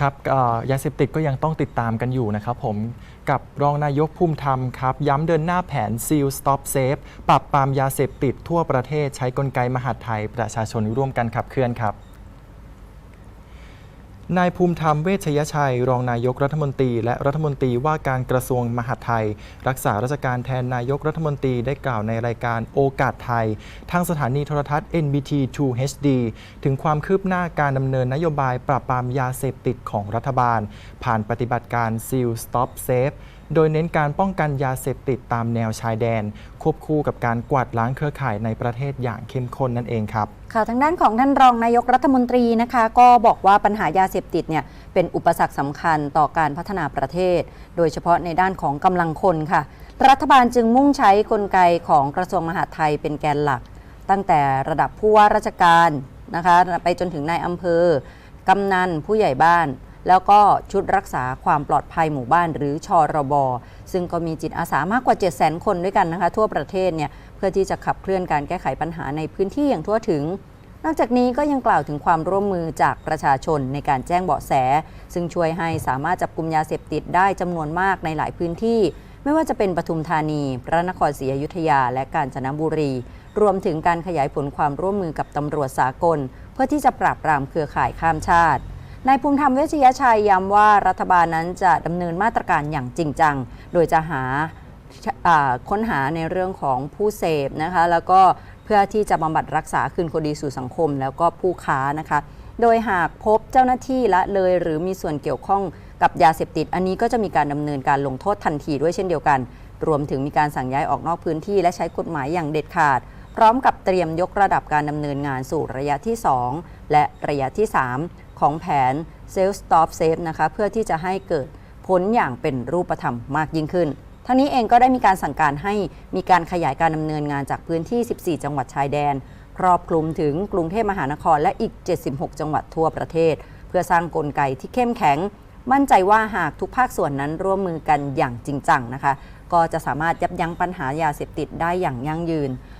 ครับยาเสพติดก็ยังต้องติดตามกันอยู่นะครับผมกับรองนายกภูมิธรรมครับ ย้ำเดินหน้าแผน Seal Stop Safe ปรับปรามยาเสพติดทั่วประเทศใช้กลไกมหาดไทยประชาชนร่วมกันขับเคลื่อนครับ นายภูมิธรรมเวชยชัย รองนายกรัฐมนตรี และรัฐมนตรีว่าการกระทรวงมหาดไทย รักษาราชการแทนนายกรัฐมนตรีได้กล่าวในรายการโอกาสไทย ทางสถานีโทรทัศน์ NBT 2 HD ถึงความคืบหน้าการดำเนินนโยบายปราบปรามยาเสพติดของรัฐบาล ผ่านปฏิบัติการ Seal Stop Safe โดยเน้นการป้องกันยาเสพติดตามแนวชายแดน ควบคู่กับการกวาดล้างเครือข่ายในประเทศอย่างเข้มข้นนั่นเองครับค่ะทางด้านของท่านรองนายกรัฐมนตรีนะคะ ก็บอกว่าปัญหายาเสพติดเนี่ยเป็นอุปสรรคสำคัญต่อการพัฒนาประเทศ โดยเฉพาะในด้านของกำลังคนค่ะ รัฐบาลจึงมุ่งใช้กลไกของกระทรวงมหาดไทยเป็นแกนหลัก ตั้งแต่ระดับผู้ว่าราชการนะคะ ไปจนถึงนายอำเภอกำนันผู้ใหญ่บ้าน แล้วก็ชุดรักษาความปลอดภัยหมู่บ้านหรือชอรบซึ่งก็มีจิตอาสามากกว่า7 0 0 0 0 0 คนด้วยกันนะคะ ทั่วประเทศเนี่ยเพื่อที่จะขับเคลื่อนการแก้ไขปัญหาในพื้นที่อย่างทั่วถึง นอกจากนี้ก็ยังกล่าวถึงความร่วมมือจากประชาชนในการแจ้งเบาะแส ซึ่งช่วยให้สามารถจับกลุ่มยาเสพติดได้จำนวนมากในหลายพื้นที่ ไม่ว่าจะเป็นปทุมธานี พระนครศรีอยุธยา และกาญจนบุรีรวมถึงการขยายผลความร่วมมือกับตำรวจสากล เพื่อที่จะปราบปรามเครือข่ายข้ามชาติ นายภูมิธรรมเวชยชัยย้ำว่ารัฐบาลนั้นจะดำเนินมาตรการอย่างจริงจัง โดยจะหาค้นหาในเรื่องของผู้เสพนะคะ แล้วก็เพื่อที่จะบำบัดรักษาคืนคนดีสู่สังคม แล้วก็ผู้ค้านะคะ โดยหากพบเจ้าหน้าที่ละเลยหรือมีส่วนเกี่ยวข้องกับยาเสพติด อันนี้ก็จะมีการดำเนินการลงโทษทันทีด้วยเช่นเดียวกัน รวมถึงมีการสั่งย้ายออกนอกพื้นที่ และใช้กฎหมายอย่างเด็ดขาด พร้อมกับเตรียมยกระดับการดำเนินงานสู่ระยะที่ 2 และระยะที่ 3 ของแผน Sales Stop Safe นะคะเพื่อที่จะให้เกิดผลอย่างเป็นรูปธรรมมากยิ่งขึ้น ทั้งนี้เองก็ได้มีการสั่งการให้มีการขยายการดำเนินงานจากพื้นที่ 14 จังหวัดชายแดน ครอบคลุมถึงกรุงเทพมหานครและอีก 76 จังหวัดทั่วประเทศ เพื่อสร้างกลไกที่เข้มแข็ง มั่นใจว่าหากทุกภาคส่วนนั้นร่วมมือกันอย่างจริงจังนะคะ ก็จะสามารถยับยั้งปัญหายาเสพติดได้อย่างยั่งยืน